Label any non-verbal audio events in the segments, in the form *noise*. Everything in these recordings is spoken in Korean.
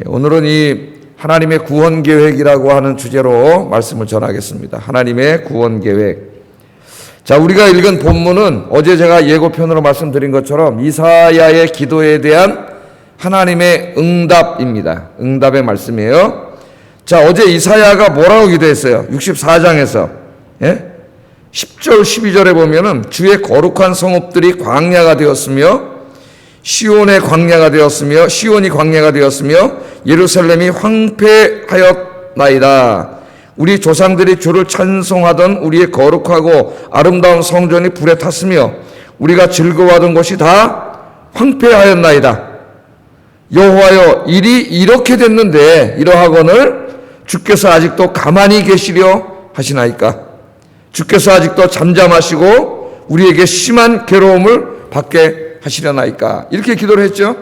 예, 오늘은 이 하나님의 구원 계획이라고 하는 주제로 말씀을 전하겠습니다. 하나님의 구원 계획. 자, 우리가 읽은 본문은 어제 제가 예고편으로 말씀드린 것처럼 이사야의 기도에 대한 하나님의 응답입니다. 응답의 말씀이에요. 자, 어제 이사야가 뭐라고 기도했어요? 64장에서. 예? 10절, 12절에 보면은 주의 거룩한 성읍들이 광야가 되었으며 시온의 광야가 되었으며 시온이 광야가 되었으며 예루살렘이 황폐하였나이다. 우리 조상들이 주를 찬송하던 우리의 거룩하고 아름다운 성전이 불에 탔으며 우리가 즐거워하던 것이 다 황폐하였나이다. 여호와여 일이 이렇게 됐는데 이러하거늘 주께서 아직도 가만히 계시려 하시나이까 주께서 아직도 잠잠하시고 우리에게 심한 괴로움을 받게 하시려나이까 이렇게 기도를 했죠.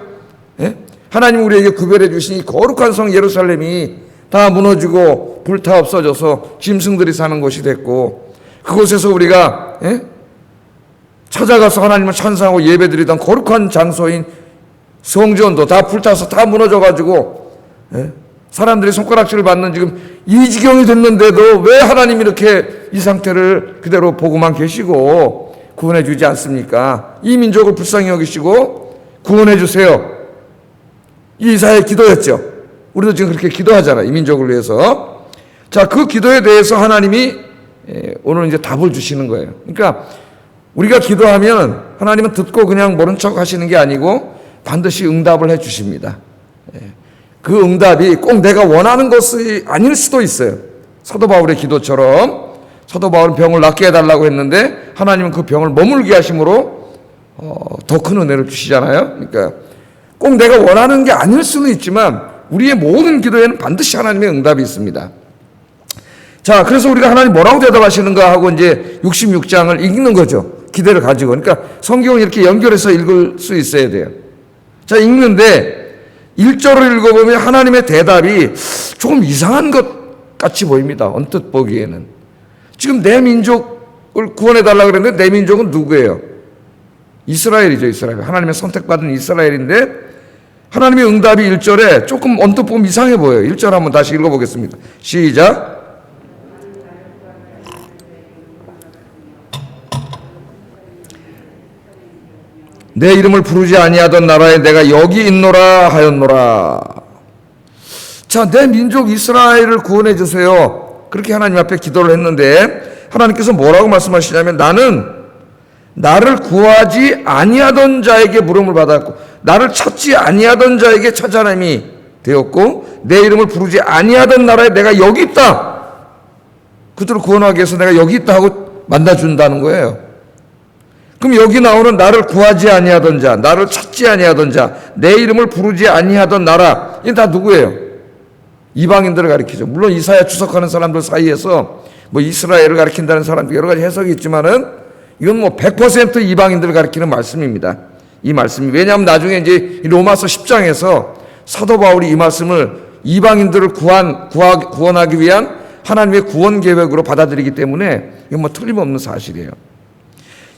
예? 하나님 우리에게 구별해 주신 이 거룩한 성 예루살렘이 다 무너지고 불타 없어져서 짐승들이 사는 곳이 됐고 그곳에서 우리가 예? 찾아가서 하나님을 찬송하고 예배드리던 거룩한 장소인 성전도 다 불타서 다 무너져 가지고 예? 사람들이 손가락질을 받는 지금 이 지경이 됐는데도 왜 하나님 이렇게 이 상태를 그대로 보고만 계시고 구원해 주지 않습니까? 이 민족을 불쌍히 여기시고 구원해 주세요. 이 이사의 기도였죠. 우리도 지금 그렇게 기도하잖아요. 이 민족을 위해서. 자, 그 기도에 대해서 하나님이 예, 오늘 이제 답을 주시는 거예요. 그러니까 우리가 기도하면 하나님은 듣고 그냥 모른 척 하시는 게 아니고 반드시 응답을 해 주십니다. 예. 그 응답이 꼭 내가 원하는 것이 아닐 수도 있어요. 사도 바울의 기도처럼 사도 바울은 병을 낫게 해달라고 했는데 하나님은 그 병을 머물게 하심으로 어, 더 큰 은혜를 주시잖아요. 그러니까 꼭 내가 원하는 게 아닐 수는 있지만 우리의 모든 기도에는 반드시 하나님의 응답이 있습니다. 자, 그래서 우리가 하나님 뭐라고 대답하시는가 하고 이제 66장을 읽는 거죠. 기대를 가지고. 그러니까 성경을 이렇게 연결해서 읽을 수 있어야 돼요. 자, 읽는데 1절을 읽어보면 하나님의 대답이 조금 이상한 것 같이 보입니다. 언뜻 보기에는. 지금 내 민족을 구원해 달라 그랬는데 내 민족은 누구예요? 이스라엘이죠, 이스라엘. 하나님의 선택받은 이스라엘인데 하나님의 응답이 1절에 조금 언뜻 보면 이상해 보여요. 1절 한번 다시 읽어 보겠습니다. 시작. 내 이름을 부르지 아니하던 나라에 내가 여기 있노라 하였노라. 자, 내 민족 이스라엘을 구원해 주세요. 그렇게 하나님 앞에 기도를 했는데 하나님께서 뭐라고 말씀하시냐면 나는 나를 구하지 아니하던 자에게 물음을 받았고 나를 찾지 아니하던 자에게 찾아남이 되었고 내 이름을 부르지 아니하던 나라에 내가 여기 있다. 그들을 구원하기 위해서 내가 여기 있다 하고 만나 준다는 거예요. 그럼 여기 나오는 나를 구하지 아니하던 자, 나를 찾지 아니하던 자, 내 이름을 부르지 아니하던 나라, 이게 다 누구예요? 이방인들을 가리키죠. 물론 이사야 추석하는 사람들 사이에서 뭐 이스라엘을 가리킨다는 사람도 여러 가지 해석이 있지만은 이건 뭐 100% 이방인들을 가리키는 말씀입니다. 이 말씀이 왜냐하면 나중에 이제 로마서 10장에서 사도 바울이 이 말씀을 이방인들을 구한 구하, 구원하기 위한 하나님의 구원 계획으로 받아들이기 때문에 이건 뭐 틀림없는 사실이에요.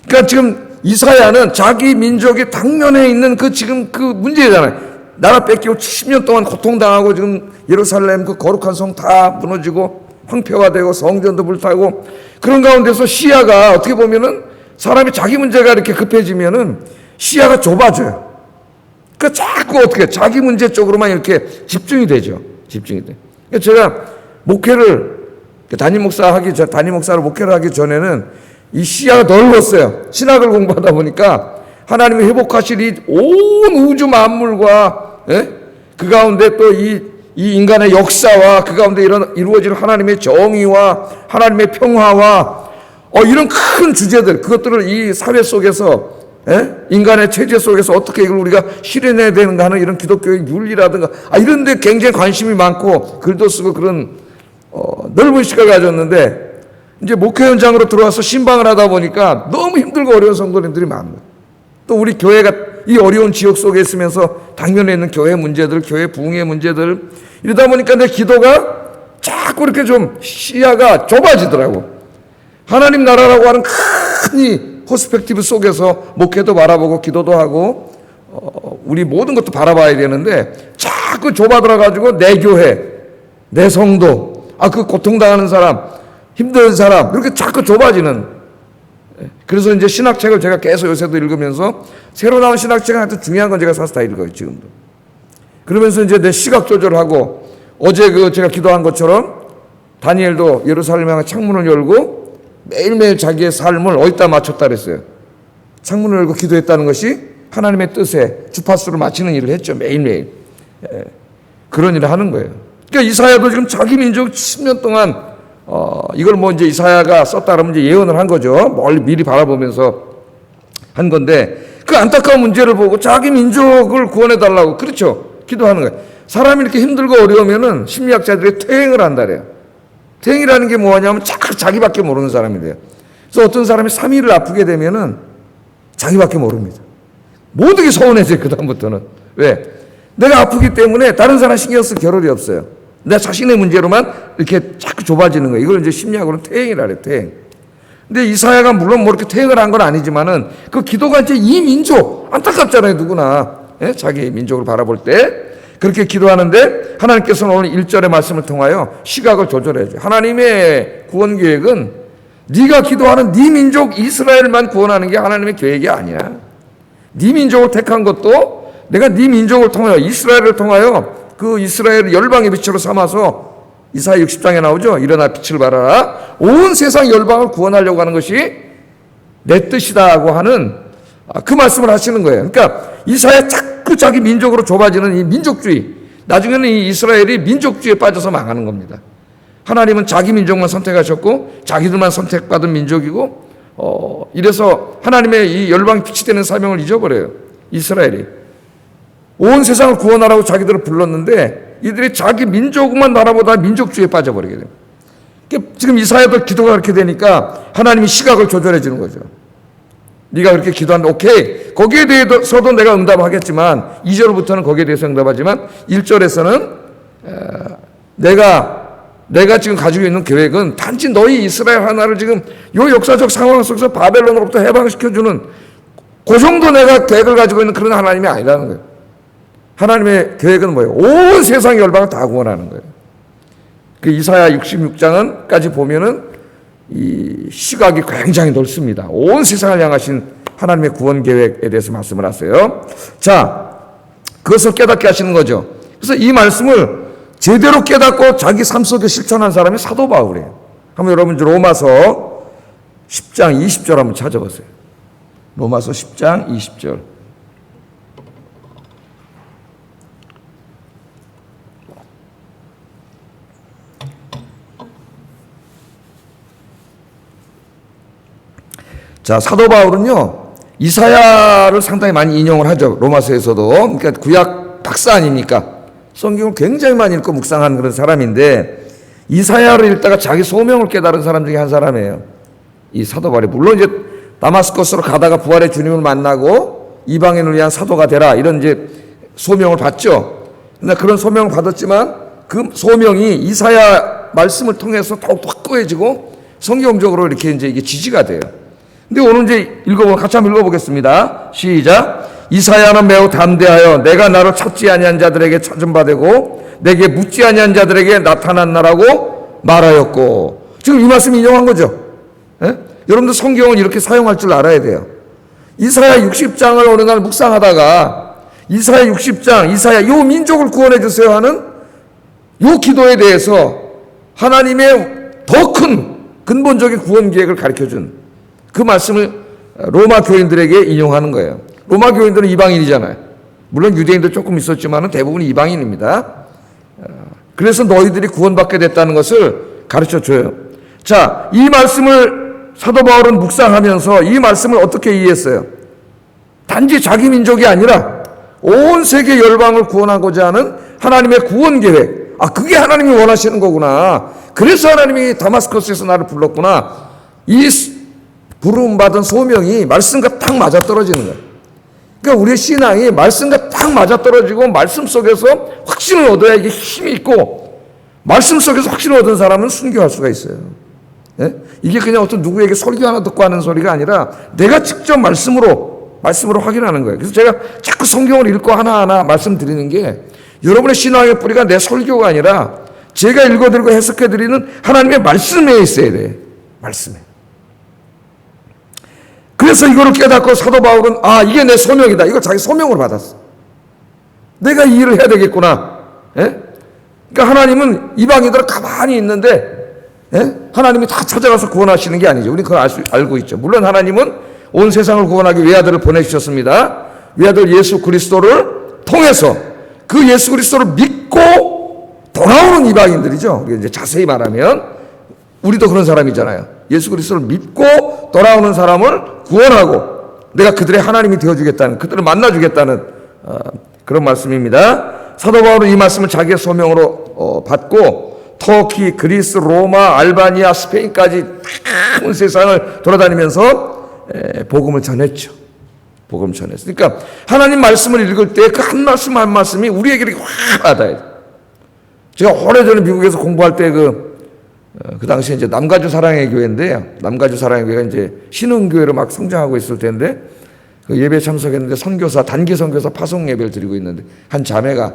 그러니까 지금 이사야는 자기 민족의 당면에 있는 그 지금 그 문제잖아요. 나라 뺏기고 70년 동안 고통당하고 지금 예루살렘 그 거룩한 성 다 무너지고 황폐화 되고 성전도 불타고 그런 가운데서 시야가 어떻게 보면은 사람이 자기 문제가 이렇게 급해지면은 시야가 좁아져요. 그 자꾸 어떻게 자기 문제 쪽으로만 이렇게 집중이 되죠. 집중이 돼. 그러니까 제가 목회를 담임 목사 하기 전 담임 목사로 목회를 하기 전에는 이 시야가 넓었어요. 신학을 공부하다 보니까 하나님이 회복하실 이 온 우주 만물과 예? 그 가운데 또이 이 인간의 역사와 그 가운데 이런 이루어질 하나님의 정의와 하나님의 평화와 어, 이런 큰 주제들 그것들을 이 사회 속에서 예? 인간의 체제 속에서 어떻게 이걸 우리가 실현해야 되는가 하는 이런 기독교의 윤리라든가 아, 이런 데 굉장히 관심이 많고 글도 쓰고 그런 어, 넓은 시각을 가졌는데 이제 목회 현장으로 들어와서 신방을 하다 보니까 너무 힘들고 어려운 성도님들이 거예요. 또 우리 교회가 이 어려운 지역 속에 있으면서 당면에 있는 교회 문제들, 교회 부흥의 문제들 이러다 보니까 내 기도가 자꾸 이렇게 좀 시야가 좁아지더라고. 하나님 나라라고 하는 큰이 호스펙티브 속에서 목회도 바라보고 기도도 하고 어, 우리 모든 것도 바라봐야 되는데 자꾸 좁아들어 가지고 내 교회, 내 성도, 아 그 고통당하는 사람, 힘든 사람 이렇게 자꾸 좁아지는. 그래서 이제 신학책을 제가 계속 요새도 읽으면서 새로 나온 신학책은 하여튼 중요한 건 제가 사서 다 읽어요 지금도. 그러면서 이제 내 시각 조절하고 어제 그 제가 기도한 것처럼 다니엘도 예루살렘 향해 창문을 열고 매일매일 자기의 삶을 어디다 맞췄다 그랬어요. 창문을 열고 기도했다는 것이 하나님의 뜻에 주파수를 맞추는 일을 했죠. 매일매일. 예, 그런 일을 하는 거예요. 그러니까 이사야도 지금 자기 민족 10년 동안 어, 이걸 뭐 이제 이사야가 썼다 그러면 이제 예언을 한 거죠. 멀리 미리 바라보면서 한 건데 그 안타까운 문제를 보고 자기 민족을 구원해 달라고 그렇죠. 기도하는 거예요. 사람이 이렇게 힘들고 어려우면은 심리학자들이 퇴행을 한다래요. 퇴행이라는 게 뭐냐면 자꾸 자기밖에 모르는 사람이 돼요. 그래서 어떤 사람이 3일을 아프게 되면은 자기밖에 모릅니다. 모든 게 서운해져요, 그다음부터는. 왜? 내가 아프기 때문에 다른 사람 신경 쓸 겨를이 없어요. 내 자신의 문제로만 이렇게 자꾸 좁아지는 거예요. 이걸 이제 심리학으로는 퇴행이라 그래요, 퇴행. 근데 이사야가 물론 뭐 이렇게 퇴행을 한 건 아니지만은 그 기도가 이제 이 민족, 안타깝잖아요, 누구나. 예? 자기 민족을 바라볼 때. 그렇게 기도하는데 하나님께서는 오늘 1절의 말씀을 통하여 시각을 조절해 줘요. 하나님의 구원 계획은 네가 기도하는 네 민족 이스라엘만 구원하는 게 하나님의 계획이 아니야. 네 민족을 택한 것도 내가 네 민족을 통하여 이스라엘을 통하여 그 이스라엘을 열방의 빛으로 삼아서 이사야 60장에 나오죠. 일어나 빛을 발하라. 온 세상 열방을 구원하려고 하는 것이 내 뜻이다고 하는 아, 그 말씀을 하시는 거예요. 그러니까 이사야 자꾸 자기 민족으로 좁아지는 이 민족주의. 나중에는 이 이스라엘이 민족주의에 빠져서 망하는 겁니다. 하나님은 자기 민족만 선택하셨고 자기들만 선택받은 민족이고 어, 이래서 하나님의 이 열방 빛이 되는 사명을 잊어버려요. 이스라엘이. 온 세상을 구원하라고 자기들을 불렀는데 이들이 자기 민족만 나라보다 민족주의에 빠져버리게. 그러니까 지금 이사야도 기도가 그렇게 되니까 하나님이 시각을 조절해 주는 거죠. 네가 그렇게 기도하는데 오케이 거기에 대해서도 내가 응답하겠지만 2절부터는 거기에 대해서 응답하지만 1절에서는 내가 내가 지금 가지고 있는 계획은 단지 너희 이스라엘 하나를 지금 요 역사적 상황 속에서 바벨론으로부터 해방시켜주는 그 정도 내가 계획을 가지고 있는 그런 하나님이 아니라는 거예요. 하나님의 계획은 뭐예요? 온 세상 열방을 다 구원하는 거예요. 그 이사야 66장은까지 보면은 이 시각이 굉장히 넓습니다. 온 세상을 향하신 하나님의 구원 계획에 대해서 말씀을 하세요. 자, 그것을 깨닫게 하시는 거죠. 그래서 이 말씀을 제대로 깨닫고 자기 삶 속에 실천한 사람이 사도 바울이에요. 한번 여러분 로마서 10장 20절 한번 찾아보세요. 로마서 10장 20절. 자, 사도 바울은요, 이사야를 상당히 많이 인용을 하죠. 로마서에서도. 그러니까 구약 박사 아닙니까? 성경을 굉장히 많이 읽고 묵상하는 그런 사람인데, 이사야를 읽다가 자기 소명을 깨달은 사람 중에 한 사람이에요. 이 사도 바울이. 물론 이제 다마스커스로 가다가 부활의 주님을 만나고 이방인을 위한 사도가 되라. 이런 이제 소명을 받죠. 근데 그런 소명을 받았지만 그 소명이 이사야 말씀을 통해서 더욱더 확고해지고 성경적으로 이렇게 이제 이게 지지가 돼요. 근데 오늘 이제 읽어보 같이 한번 읽어보겠습니다. 시작. 이사야는 매우 담대하여 내가 나를 찾지 아니한 자들에게 찾은 바 되고 내게 묻지 아니한 자들에게 나타난 나라고 말하였고 지금 이 말씀 인용한 거죠. 예? 여러분들 성경을 이렇게 사용할 줄 알아야 돼요. 이사야 60장을 어느 날 묵상하다가 이사야 60장 이사야 요 민족을 구원해 주세요 하는 요 기도에 대해서 하나님의 더 큰 근본적인 구원 계획을 가르쳐 준 그 말씀을 로마 교인들에게 인용하는 거예요. 로마 교인들은 이방인이잖아요. 물론 유대인도 조금 있었지만 대부분 이방인입니다. 그래서 너희들이 구원받게 됐다는 것을 가르쳐 줘요. 자, 이 말씀을 사도 바울은 묵상하면서 이 말씀을 어떻게 이해했어요? 단지 자기 민족이 아니라 온 세계 열방을 구원하고자 하는 하나님의 구원 계획. 아, 그게 하나님이 원하시는 거구나. 그래서 하나님이 다마스커스에서 나를 불렀구나. 이 부름받은 소명이 말씀과 딱 맞아떨어지는 거예요. 그러니까 우리의 신앙이 말씀과 딱 맞아떨어지고 말씀 속에서 확신을 얻어야 이게 힘이 있고 말씀 속에서 확신을 얻은 사람은 순교할 수가 있어요. 예? 이게 그냥 어떤 누구에게 설교 하나 듣고 하는 소리가 아니라 내가 직접 말씀으로 말씀으로 확인하는 거예요. 그래서 제가 자꾸 성경을 읽고 하나하나 말씀드리는 게 여러분의 신앙의 뿌리가 내 설교가 아니라 제가 읽어드리고 해석해드리는 하나님의 말씀에 있어야 돼. 말씀에. 그래서 이거를 깨닫고 사도 바울은 아 이게 내 소명이다. 이걸 자기 소명으로 받았어. 내가 이 일을 해야 되겠구나. 예? 그러니까 하나님은 이방인들은 가만히 있는데 예? 하나님이 다 찾아가서 구원하시는 게 아니죠. 우리 그걸 알 수, 알고 있죠. 물론 하나님은 온 세상을 구원하기 외아들을 보내주셨습니다. 외아들 예수 그리스도를 통해서 그 예수 그리스도를 믿고 돌아오는 이방인들이죠. 이제 자세히 말하면 우리도 그런 사람이잖아요. 예수 그리스도를 믿고 돌아오는 사람을 구원하고 내가 그들의 하나님이 되어주겠다는 그들을 만나주겠다는 어, 그런 말씀입니다. 사도 바울은 이 말씀을 자기의 소명으로 어, 받고 터키, 그리스, 로마, 알바니아, 스페인까지 온 세상을 돌아다니면서 에, 복음을 전했죠. 복음 전했어. 그러니까 하나님 말씀을 읽을 때 그 한 말씀 한 말씀이 우리에게 확 와닿아요. 제가 오래전에 미국에서 공부할 때 그, 어, 그 당시에 이제 남가주 사랑의 교회인데요. 남가주 사랑의 교회가 이제 신흥교회로 막 성장하고 있을 텐데 그 예배 참석했는데 선교사, 단기 선교사 파송 예배를 드리고 있는데 한 자매가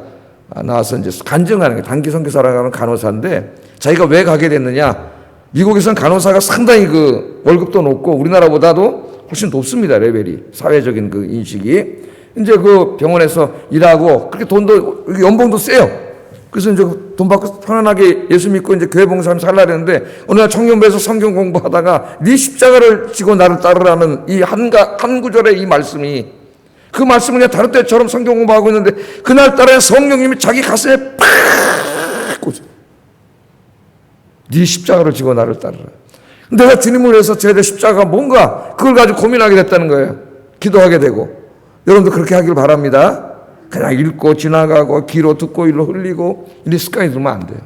나와서 이제 간증하는 게 단기 선교사라고 하는 간호사인데 자기가 왜 가게 됐느냐. 미국에서는 간호사가 상당히 그 월급도 높고 우리나라보다도 훨씬 높습니다. 레벨이. 사회적인 그 인식이. 이제 그 병원에서 일하고 그렇게 돈도 연봉도 세요. 그래서 이제 돈 받고 편안하게 예수 믿고 이제 교회 봉사하면 살라 그랬는데 어느 날 청년부에서 성경 공부하다가 네 십자가를 지고 나를 따르라는 이 한가 한 구절의 이 말씀이 그 말씀을 그냥 다른 때처럼 성경 공부하고 있는데 그날 따라 성령님이 자기 가슴에 팍 꽂아. 네 십자가를 지고 나를 따르라. 내가 주님을 위해서 제 십자가가 뭔가 그걸 가지고 고민하게 됐다는 거예요. 기도하게 되고 여러분도 그렇게 하길 바랍니다. 그냥 읽고 지나가고 귀로 듣고 일로 흘리고 이런 습관이 들면 안 돼요.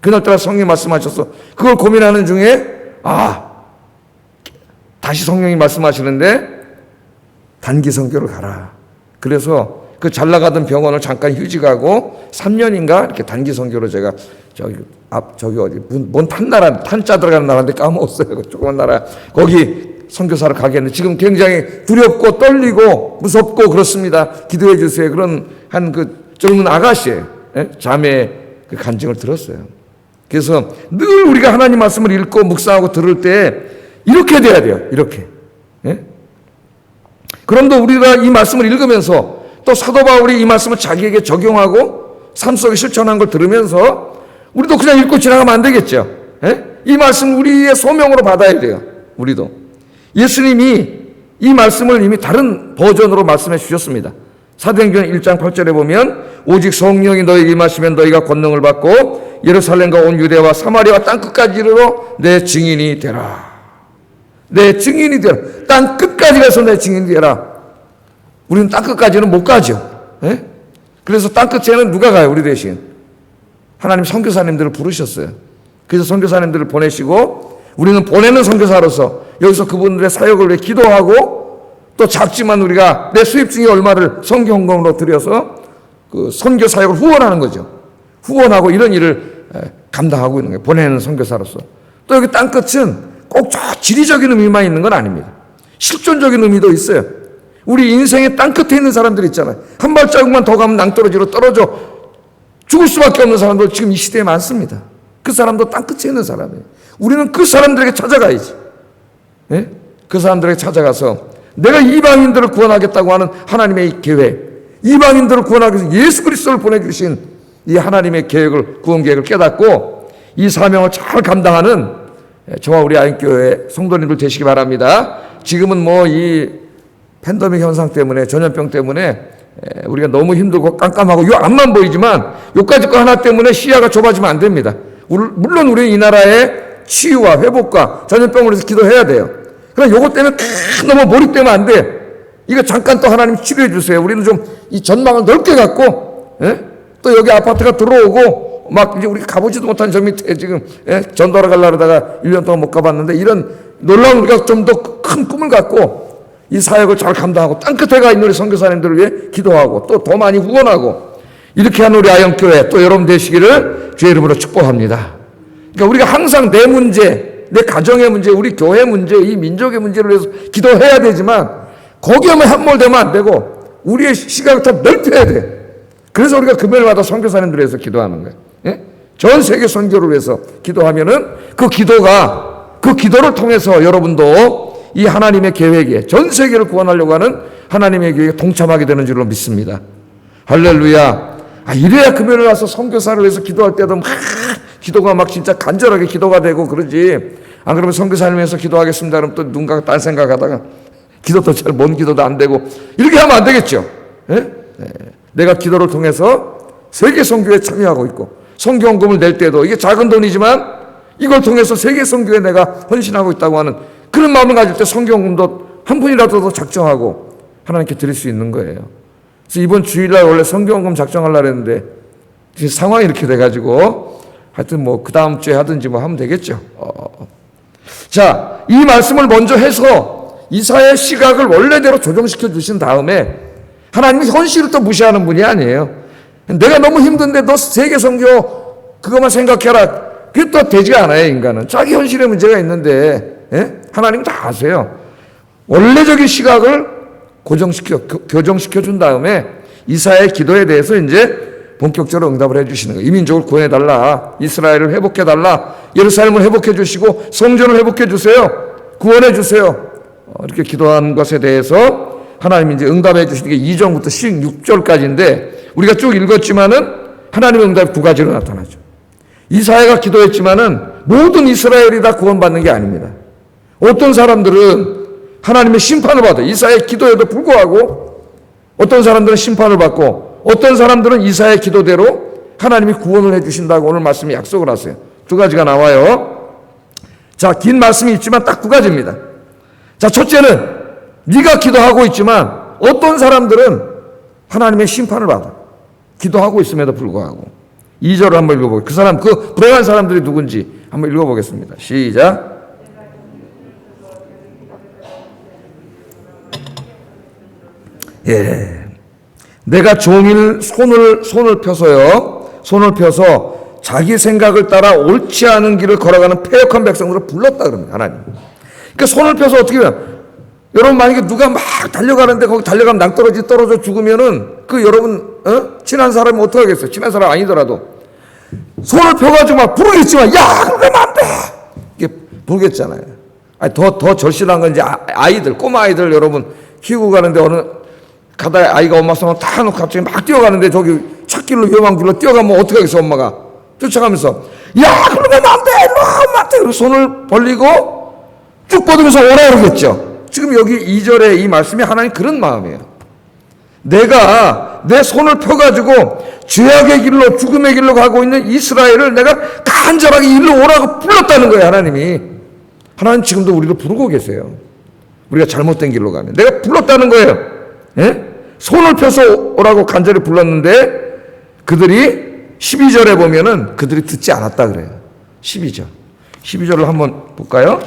그날따라 성령이 말씀하셔서 그걸 고민하는 중에 아 다시 성령이 말씀하시는데 단기 선교를 가라. 그래서 그 잘 나가던 병원을 잠깐 휴직하고 3년인가 이렇게 단기 선교로 제가 저기 앞 저기 어디 뭔 탄 나라 탄자 들어가는 나라인데 까먹었어요. 그 *laughs* 조그만 나라 거기 선교사를 가겠는데 지금 굉장히 두렵고 떨리고 무섭고 그렇습니다. 기도해 주세요. 그런 한 그 젊은 아가씨의 예? 자매의 그 간증을 들었어요. 그래서 늘 우리가 하나님 말씀을 읽고 묵상하고 들을 때 이렇게 돼야 돼요. 이렇게. 예? 그럼도 우리가 이 말씀을 읽으면서 또 사도 바울이 이 말씀을 자기에게 적용하고 삶 속에 실천한 걸 들으면서 우리도 그냥 읽고 지나가면 안 되겠죠. 예? 이 말씀 우리의 소명으로 받아야 돼요. 우리도. 예수님이 이 말씀을 이미 다른 버전으로 말씀해 주셨습니다. 사도행전 1장 8절에 보면 오직 성령이 너에게 임하시면 너희가 권능을 받고 예루살렘과 온 유대와 사마리아와 땅 끝까지 이르러 내 증인이 되라. 내 증인이 되라. 땅 끝까지 가서 내 증인이 되라. 우리는 땅 끝까지는 못 가죠. 예? 그래서 땅 끝에는 누가 가요? 우리 대신. 하나님 선교사님들을 부르셨어요. 그래서 선교사님들을 보내시고 우리는 보내는 선교사로서 여기서 그분들의 사역을 위해 기도하고 또 작지만 우리가 내 수입 중에 얼마를 선교 헌금으로 들여서 그 선교 사역을 후원하는 거죠. 후원하고 이런 일을 감당하고 있는 거예요. 보내는 선교사로서. 또 여기 땅 끝은 꼭저 지리적인 의미만 있는 건 아닙니다. 실존적인 의미도 있어요. 우리 인생의 땅 끝에 있는 사람들 있잖아요. 한 발자국만 더 가면 낭떠러지로 떨어져 죽을 수밖에 없는 사람들 지금 이 시대에 많습니다. 그 사람도 땅 끝에 있는 사람이에요. 우리는 그 사람들에게 찾아가야지. 예? 그 사람들에게 찾아가서 내가 이방인들을 구원하겠다고 하는 하나님의 계획, 이방인들을 구원하기 위해서 예수 그리스도를 보내주신 이 하나님의 계획을 구원 계획을 깨닫고 이 사명을 잘 감당하는 저와 우리 아인교회 성도님들 되시기 바랍니다. 지금은 뭐 이 팬데믹 현상 때문에 전염병 때문에 우리가 너무 힘들고 깜깜하고 요 앞만 보이지만 요까지 거 하나 때문에 시야가 좁아지면 안 됩니다. 물론 우리 이 나라의 치유와 회복과 전염병으로 해서 기도해야 돼요. 그러나 요것 때문에 너무 몰입되면 안 돼. 이거 잠깐 또 하나님 치료해 주세요. 우리는 좀 이 전망을 넓게 갖고, 예? 또 여기 아파트가 들어오고, 막 이제 우리 가보지도 못한 저 밑에 지금, 예? 전도하러 가려고 하다가 1년 동안 못 가봤는데 이런 놀라운 우리가 좀 더 큰 꿈을 갖고 이 사역을 잘 감당하고 땅끝에 가 있는 우리 선교사님들을 위해 기도하고 또 더 많이 후원하고 이렇게 하는 우리 아영교회 또 여러분 되시기를 주의 이름으로 축복합니다. 그러니까 우리가 항상 내 문제, 내 가정의 문제, 우리 교회 문제, 이 민족의 문제를 위해서 기도해야 되지만 거기에만 함몰되면 안 되고 우리의 시각을 더 넓혀야 돼. 그래서 우리가 금요일마다 선교사님들 위해서 기도하는 거예요. 예? 전 세계 선교를 위해서 기도하면은 그 기도가 그 기도를 통해서 여러분도 이 하나님의 계획에 전 세계를 구원하려고 하는 하나님의 계획에 동참하게 되는 줄로 믿습니다. 할렐루야. 아, 이래야 금요일 와서 선교사를 위해서 기도할 때도 막 기도가 막 진짜 간절하게 기도가 되고 그러지. 안 그러면 위해서 기도하겠습니다. 그럼 또 누군가 딴 생각하다가 기도도 잘먼 기도도 안 되고 이렇게 하면 안 되겠죠. 예? 네. 내가 기도를 통해서 세계 선교에 참여하고 있고 선교원금을 낼 때도 이게 작은 돈이지만 이걸 통해서 세계 선교에 내가 헌신하고 있다고 하는 그런 마음을 가질 때 선교원금도 한 푼이라도 더 작정하고 하나님께 드릴 수 있는 거예요. 그래서 이번 주일날 원래 선교원금 작정하려고 했는데 상황이 이렇게 돼가지고 하여튼 뭐 그 다음 주에 하든지 뭐 하면 되겠죠. 어. 자, 이 말씀을 먼저 해서 이사의 시각을 원래대로 조정시켜 주신 다음에 하나님이 현실을 또 무시하는 분이 아니에요. 내가 너무 힘든데 너 세계 선교 그것만 생각해라. 그게 또 되지가 않아요, 인간은. 자기 현실에 문제가 있는데, 예? 하나님 다 아세요. 원래적인 시각을 고정시켜, 교- 교정시켜 준 다음에 이사의 기도에 대해서 이제 본격적으로 응답을 해 주시는 거예요. 이 민족을 구원해 달라. 이스라엘을 회복해 달라. 예루살렘을 회복해 주시고 성전을 회복해 주세요. 구원해 주세요. 어, 이렇게 기도한 것에 대해서 하나님이 이제 응답해 주시는 게 2절부터 16절까지인데 우리가 쭉 읽었지만은 하나님의 응답이 두 가지로 나타나죠. 이사야가 기도했지만은 모든 이스라엘이 다 구원받는 게 아닙니다. 어떤 사람들은 하나님의 심판을 받아 이사야의 기도에도 불구하고 어떤 사람들은 심판을 받고 어떤 사람들은 이사야의 기도대로 하나님이 구원을 해 주신다고 오늘 말씀에 약속을 하세요. 두 가지가 나와요. 자, 긴 말씀이 있지만 딱 두 가지입니다. 자, 첫째는 네가 기도하고 있지만 어떤 사람들은 하나님의 심판을 받아. 기도하고 있음에도 불구하고. 2절을 한번 읽어보겠습니다. 그 사람, 그 불행한 사람들이 누군지 한번 읽어보겠습니다. 시작. 예. 내가 종일 손을, 손을 펴서요. 손을 펴서 자기 생각을 따라 옳지 않은 길을 걸어가는 폐역한 백성들을 불렀다 그럽니다. 하나님. 그러니까 손을 펴서 어떻게 해요? 여러분 만약에 누가 막 달려가는데 거기 달려가면 낭떠러지 떨어져 죽으면은 그 여러분 어? 친한 사람이 어떻게 하겠어요? 친한 사람 아니더라도 손을 펴가지고 막 부르겠지만 야 그러면 안 돼. 이게 부르겠잖아요. 아니 더더 절실한 건 이제 아- 아이들 꼬마 아이들 여러분 키우고 가는데 어느 가다 아이가 엄마 손을 다 놓고 갑자기 막 뛰어가는데 저기 찾길로 위험한 길로 뛰어가면 어떻게 하겠어 엄마가 쫓아가면서 야 그러면 안돼 일로 와 엄마한테 손을 벌리고 쭉 뻗으면서 오라 그러겠죠. 지금 여기 2절에 이 말씀이 하나님 그런 마음이에요. 내가 내 손을 펴가지고 죄악의 길로 죽음의 길로 가고 있는 이스라엘을 내가 간절하게 일로 오라고 불렀다는 거예요, 하나님이. 하나님 지금도 우리를 부르고 계세요. 우리가 잘못된 길로 가면. 내가 불렀다는 거예요. 예? 손을 펴서 오라고 간절히 불렀는데 그들이 12절에 보면은 그들이 듣지 않았다 그래요. 12절. 12절을 한번 볼까요?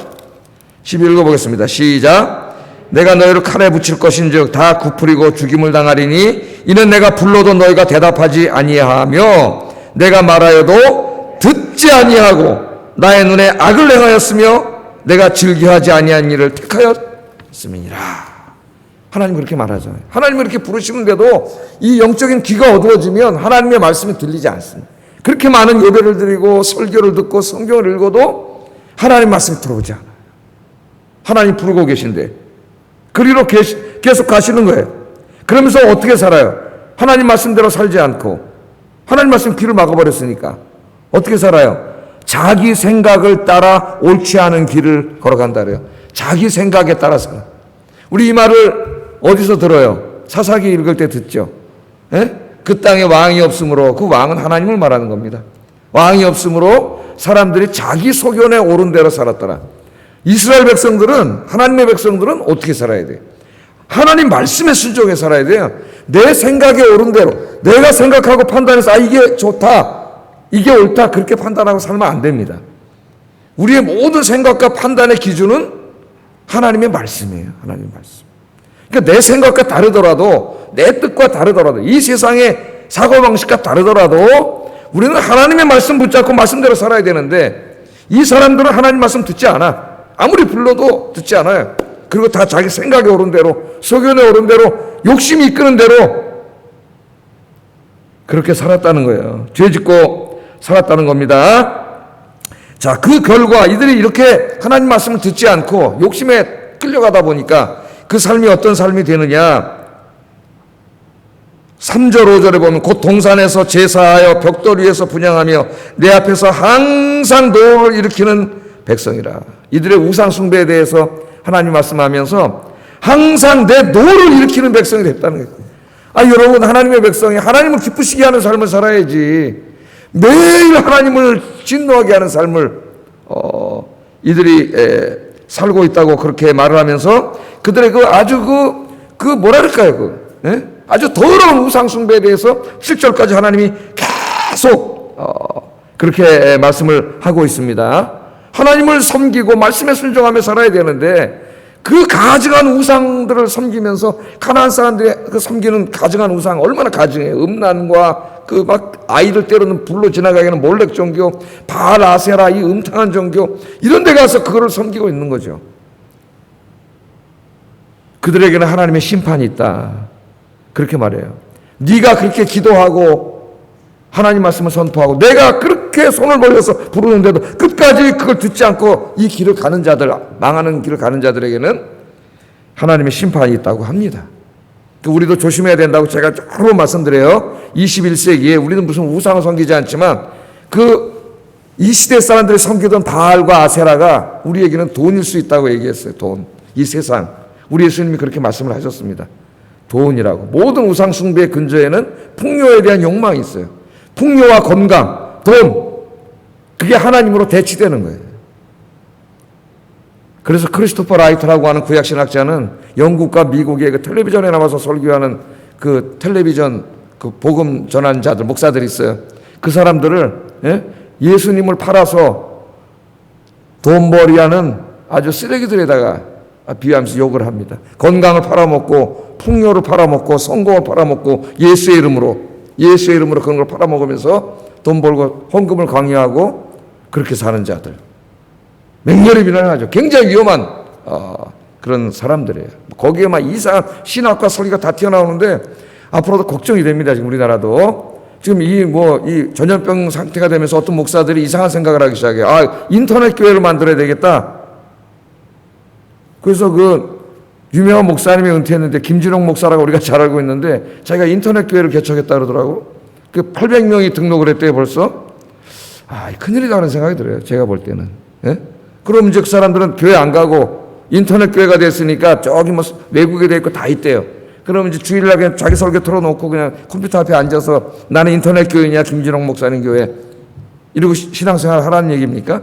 12 읽어보겠습니다. 시작. 내가 너희를 칼에 붙일 것인즉 다 굽으리고 죽임을 당하리니 이는 내가 불러도 너희가 대답하지 아니하며 내가 말하여도 듣지 아니하고 나의 눈에 악을 행하였으며 내가 즐겨하지 아니한 일을 택하였음이니라. 하나님 그렇게 말하잖아요. 하나님 그렇게 부르시는데도 이 영적인 귀가 어두워지면 하나님의 말씀이 들리지 않습니다. 그렇게 많은 예배를 드리고 설교를 듣고 성경을 읽어도 하나님 말씀이 들어오지 않아요. 하나님 부르고 계신데 그리로 계속 가시는 거예요. 그러면서 어떻게 살아요? 하나님 말씀대로 살지 않고 하나님 말씀 귀를 막아버렸으니까 어떻게 살아요? 자기 생각을 따라 옳지 않은 길을 걸어간다 그래요. 자기 생각에 따라 살아. 우리 이 말을 어디서 들어요? 사사기 읽을 때 듣죠. 예? 그 땅에 왕이 없으므로 그 왕은 하나님을 말하는 겁니다. 왕이 없으므로 사람들이 자기 소견에 옳은 대로 살았더라. 이스라엘 백성들은 하나님의 백성들은 어떻게 살아야 돼요? 하나님 말씀에 순종해 살아야 돼요. 내 생각에 옳은 대로 내가 생각하고 판단해서 아 이게 좋다. 이게 옳다. 그렇게 판단하고 살면 안 됩니다. 우리의 모든 생각과 판단의 기준은 하나님의 말씀이에요. 하나님의 말씀. 그러니까 내 생각과 다르더라도 내 뜻과 다르더라도 이 세상의 사고 방식과 다르더라도 우리는 하나님의 말씀 붙잡고 말씀대로 살아야 되는데 이 사람들은 하나님 말씀 듣지 않아. 아무리 불러도 듣지 않아요. 그리고 다 자기 생각에 오른 대로, 소견에 오른 대로, 욕심이 이끄는 대로 그렇게 살았다는 거예요. 죄 짓고 살았다는 겁니다. 자, 그 결과 이들이 이렇게 하나님 말씀을 듣지 않고 욕심에 끌려가다 보니까 그 삶이 어떤 삶이 되느냐? 3절, 5절에 보면 곧 동산에서 제사하여 벽돌 위에서 분양하며 내 앞에서 항상 노를 일으키는 백성이라. 이들의 우상 숭배에 대해서 하나님 말씀하면서 항상 내 노를 일으키는 백성이 됐다는 거예요. 아, 여러분, 하나님의 백성이 하나님을 기쁘시게 하는 삶을 살아야지. 매일 하나님을 진노하게 하는 삶을, 어, 이들이 에, 살고 있다고 그렇게 말을 하면서 그들의 그 아주 그, 그 뭐랄까요, 그, 예? 아주 더러운 우상숭배에 대해서 7절까지 하나님이 계속, 어, 그렇게 말씀을 하고 있습니다. 하나님을 섬기고 말씀에 순종하며 살아야 되는데 그 가증한 우상들을 섬기면서 가나안 사람들이 그 섬기는 가증한 우상 얼마나 가증해요. 음란과 그 막 아이들 때로는 불로 지나가게 하는 몰렉 종교, 바알 아세라 이 음탕한 종교 이런 데 가서 그거를 섬기고 있는 거죠. 그들에게는 하나님의 심판이 있다. 그렇게 말해요. 네가 그렇게 기도하고 하나님 말씀을 선포하고 내가 그렇게 손을 벌려서 부르는데도 끝까지 그걸 듣지 않고 이 길을 가는 자들 망하는 길을 가는 자들에게는 하나님의 심판이 있다고 합니다. 그 우리도 조심해야 된다고 제가 여러 말씀드려요. 21세기에 우리는 무슨 우상을 섬기지 않지만 그 이 시대 사람들이 섬기던 바알과 아세라가 우리에게는 돈일 수 있다고 얘기했어요. 돈. 이 세상. 우리 예수님이 그렇게 말씀을 하셨습니다. 돈이라고. 모든 우상 숭배의 근저에는 풍요에 대한 욕망이 있어요. 풍요와 건강, 돈. 그게 하나님으로 대치되는 거예요. 그래서 크리스토퍼 라이트라고 하는 구약신학자는 영국과 미국의 그 텔레비전에 나와서 설교하는 그 텔레비전 그 복음 전환자들, 목사들이 있어요. 그 사람들을 예? 예수님을 팔아서 돈벌이 하는 아주 쓰레기들에다가 비하면서 욕을 합니다. 건강을 팔아먹고 풍요를 팔아먹고 성공을 팔아먹고 예수의 이름으로 예수의 이름으로 그런 걸 팔아먹으면서 돈 벌고 헌금을 강요하고 그렇게 사는 자들. 맹렬히 비난하죠. 굉장히 위험한 어, 그런 사람들이에요. 거기에 막 이상한 신학과 설교가 다 튀어나오는데 앞으로도 걱정이 됩니다. 지금 우리나라도. 지금 이 뭐 이 전염병 상태가 되면서 어떤 목사들이 이상한 생각을 하기 시작해요. 아, 인터넷 교회를 만들어야 되겠다. 그래서 그 유명한 목사님이 은퇴했는데 김진홍 목사라고 우리가 잘 알고 있는데 자기가 인터넷 교회를 개척했다 그러더라고. 그 800명이 등록을 했대요 벌써. 아, 큰일이다 는 생각이 들어요. 제가 볼 때는. 예? 그럼 이제 그 사람들은 교회 안 가고 인터넷 교회가 됐으니까 저기 뭐 외국에 돼 있고 다 있대요. 그럼 이제 주일날 그냥 자기 설교 틀어놓고 그냥 컴퓨터 앞에 앉아서 나는 인터넷 교회냐 김진홍 목사님 교회 이러고 시- 신앙생활 하라는 얘기입니까?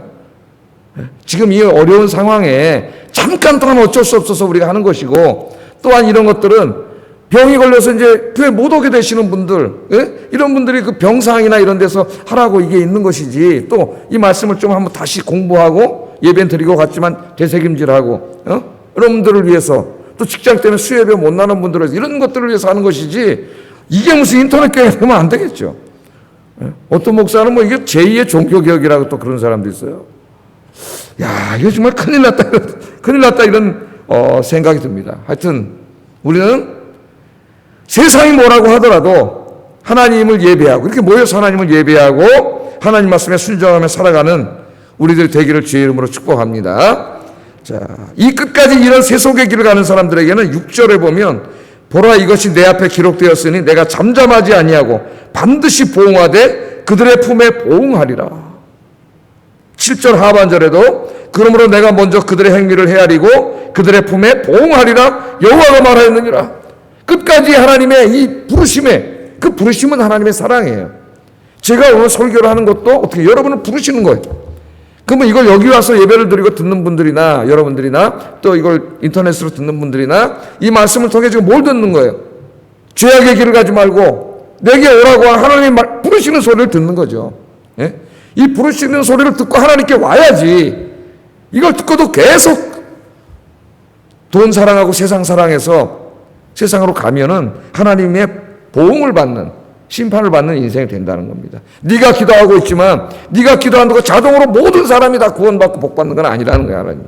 예? 지금 이 어려운 상황에 잠깐 동안 어쩔 수 없어서 우리가 하는 것이고 또한 이런 것들은 병이 걸려서 이제 교회 못 오게 되시는 분들, 예? 이런 분들이 그 병상이나 이런 데서 하라고 이게 있는 것이지 또 이 말씀을 좀 한번 다시 공부하고 예배 드리고 갔지만 되새김질하고, 어? 이런 분들을 위해서 또 직장 때문에 수혜배 못 나는 분들을 위해서 이런 것들을 위해서 하는 것이지 이게 무슨 인터넷 교회 되면 안 되겠죠. 예? 어떤 목사는 뭐 이게 제2의 종교개혁이라고 또 그런 사람도 있어요. 야, 이거 정말 큰일 났다. *laughs* 큰일 났다. 이런 어, 생각이 듭니다. 하여튼 우리는 세상이 뭐라고 하더라도 하나님을 예배하고 이렇게 모여서 하나님을 예배하고 하나님 말씀에 순종하며 살아가는 우리들 되기를 주의 이름으로 축복합니다. 자, 이 끝까지 이런 세속의 길을 가는 사람들에게는 6절에 보면 보라 이것이 내 앞에 기록되었으니 내가 잠잠하지 아니하고 반드시 보응하되 그들의 품에 보응하리라. 7절 하반절에도 그러므로 내가 먼저 그들의 행위를 헤아리고 그들의 품에 보응하리라 여호와가 말하였느니라. 끝까지 하나님의 이 부르심에 그 부르심은 하나님의 사랑이에요. 제가 오늘 설교를 하는 것도 어떻게 여러분을 부르시는 거예요. 그러면 이걸 여기 와서 예배를 드리고 듣는 분들이나 여러분들이나 또 이걸 인터넷으로 듣는 분들이나 이 말씀을 통해 지금 뭘 듣는 거예요? 죄악의 길을 가지 말고 내게 오라고 하나님 말, 부르시는 소리를 듣는 거죠. 예? 이 부르시는 소리를 듣고 하나님께 와야지. 이걸 듣고도 계속 돈 사랑하고 세상 사랑해서 세상으로 가면은 하나님의 보응을 받는 심판을 받는 인생이 된다는 겁니다. 네가 기도하고 있지만 네가 기도한다고 자동으로 모든 사람이 다 구원받고 복받는 건 아니라는 거야 하나님.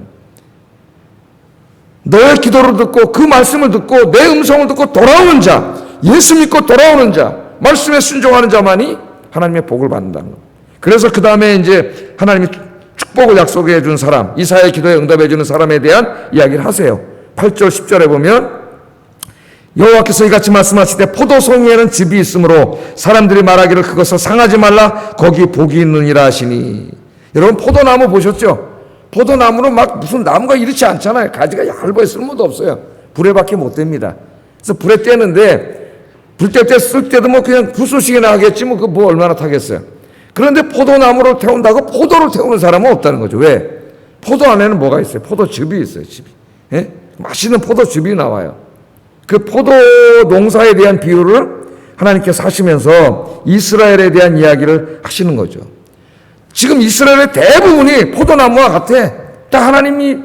너의 기도를 듣고 그 말씀을 듣고 내 음성을 듣고 돌아오는 자, 예수 믿고 돌아오는 자, 말씀에 순종하는 자만이 하나님의 복을 받는다는 것. 그래서 그 다음에 이제 하나님이 축복을 약속해 준 사람, 이사의 기도에 응답해 주는 사람에 대한 이야기를 하세요. 8절, 10절에 보면 여호와께서 이같이 말씀하시되 포도송이에는 즙이 있으므로 사람들이 말하기를 그것을 상하지 말라 거기 복이 있느니라 하시니 여러분 포도나무 보셨죠? 포도나무는 막 무슨 나무가 이렇지 않잖아요. 가지가 얇아요. 쓸모도 없어요. 불에 밖에 못 됩니다. 그래서 불에 떼는데 불 뗄 때 쓸 때도 뭐 그냥 부수시게 나가겠지 뭐 그 뭐 얼마나 타겠어요. 그런데 포도나무를 태운다고 포도를 태우는 사람은 없다는 거죠. 왜? 포도 안에는 뭐가 있어요? 포도즙이 있어요. 즙이. 예? 맛있는 포도즙이 나와요. 그 포도 농사에 대한 비유를 하나님께서 하시면서 이스라엘에 대한 이야기를 하시는 거죠. 지금 이스라엘의 대부분이 포도나무와 같아. 딱 하나님이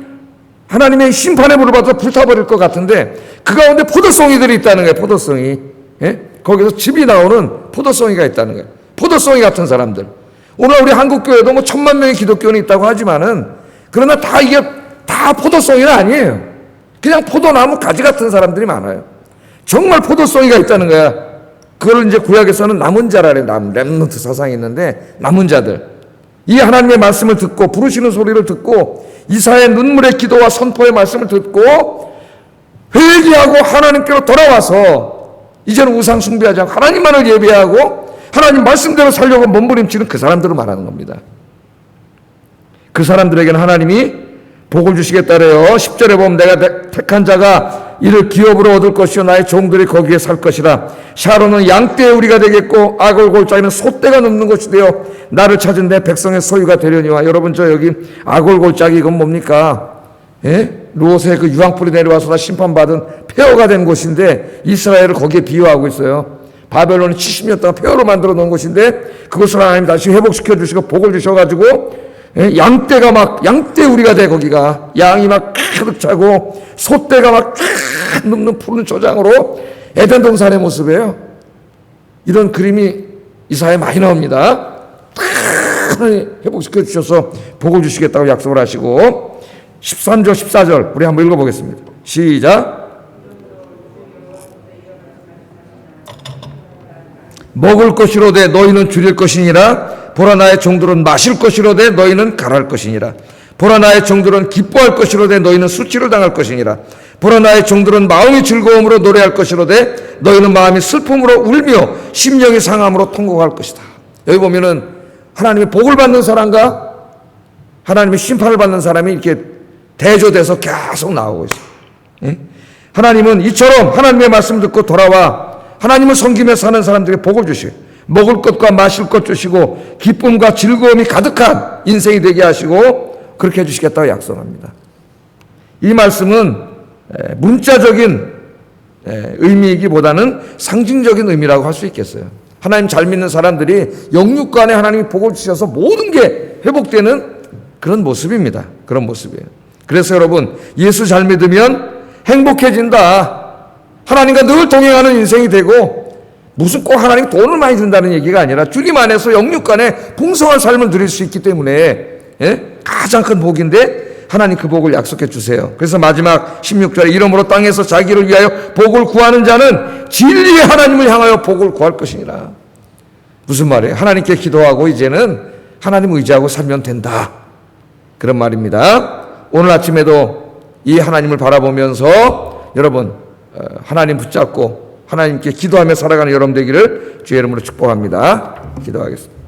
하나님의 심판의 불을 받아 불타버릴 것 같은데 그 가운데 포도송이들이 있다는 거예요. 포도송이. 예? 거기서 즙이 나오는 포도송이가 있다는 거예요. 포도송이 같은 사람들. 오늘 우리 한국 교회도 뭐 천만 명의 기독교는 있다고 하지만은 그러나 다 이게 다 포도송이는 아니에요. 그냥 포도나무 가지 같은 사람들이 많아요. 정말 포도송이가 있다는 거야. 그걸 이제 구약에서는 남은 자라래. 남, 렘넌트 사상이 있는데 남은 자들. 이 하나님의 말씀을 듣고 부르시는 소리를 듣고 이사의 눈물의 기도와 선포의 말씀을 듣고 회개하고 하나님께로 돌아와서 이제는 우상 숭배하지 않고 하나님만을 예배하고 하나님 말씀대로 살려고 몸부림치는 그 사람들을 말하는 겁니다. 그 사람들에게는 하나님이 복을 주시겠다래요. 10절에 보면 내가 택한 자가 이를 기업으로 얻을 것이요 나의 종들이 거기에 살 것이라. 샤론은 양떼의 우리가 되겠고 아골골짜기는 소떼가 눕는 것이 되어 나를 찾은 내 백성의 소유가 되려니와 여러분 저 여기 아골골짜기 이건 뭡니까? 예? 롯의 그 유황불이 내려와서 다 심판받은 폐허가 된 곳인데 이스라엘을 거기에 비유하고 있어요. 바벨론이 70년 동안 폐허로 만들어 놓은 곳인데 그것을 하나님 다시 회복시켜 주시고 복을 주셔가지고 예? 양떼가 막 양떼 우리가 돼 거기가 양이 막 가득 차고 소떼가 막 눕는 푸른 초장으로 에덴 동산의 모습이에요. 이런 그림이 이사에 많이 나옵니다. 회복시켜 주셔서 복을 주시겠다고 약속을 하시고 13절 14절 우리 한번 읽어보겠습니다. 시작. 먹을 것이로되 너희는 줄일 것이니라. 보라 나의 종들은 마실 것이로되 너희는 갈할 것이니라. 보라 나의 종들은 기뻐할 것이로되 너희는 수치를 당할 것이니라. 보라 나의 종들은 마음이 즐거움으로 노래할 것이로되 너희는 마음이 슬픔으로 울며 심령이 상함으로 통곡할 것이다. 여기 보면은 하나님의 복을 받는 사람과 하나님의 심판을 받는 사람이 이렇게 대조돼서 계속 나오고 있어요. 예? 하나님은 이처럼 하나님의 말씀 듣고 돌아와 하나님을 섬기며 사는 사람들에게 복을 주시고 먹을 것과 마실 것 주시고 기쁨과 즐거움이 가득한 인생이 되게 하시고 그렇게 해주시겠다고 약속합니다. 이 말씀은 문자적인 의미이기보다는 상징적인 의미라고 할 수 있겠어요. 하나님 잘 믿는 사람들이 영육간에 하나님이 복을 주셔서 모든 게 회복되는 그런 모습입니다. 그런 모습이에요. 그래서 여러분 예수 잘 믿으면 행복해진다. 하나님과 늘 동행하는 인생이 되고 무슨 꼭 하나님 돈을 많이 든다는 얘기가 아니라 주님 안에서 영육간에 풍성한 삶을 누릴 수 있기 때문에 예? 가장 큰 복인데 하나님 그 복을 약속해 주세요. 그래서 마지막 16절에 이름으로 땅에서 자기를 위하여 복을 구하는 자는 진리의 하나님을 향하여 복을 구할 것이니라. 무슨 말이에요? 하나님께 기도하고 이제는 하나님 의지하고 살면 된다. 그런 말입니다. 오늘 아침에도 이 하나님을 바라보면서 여러분 하나님 붙잡고 하나님께 기도하며 살아가는 여러분 되기를 주의 이름으로 축복합니다. 기도하겠습니다.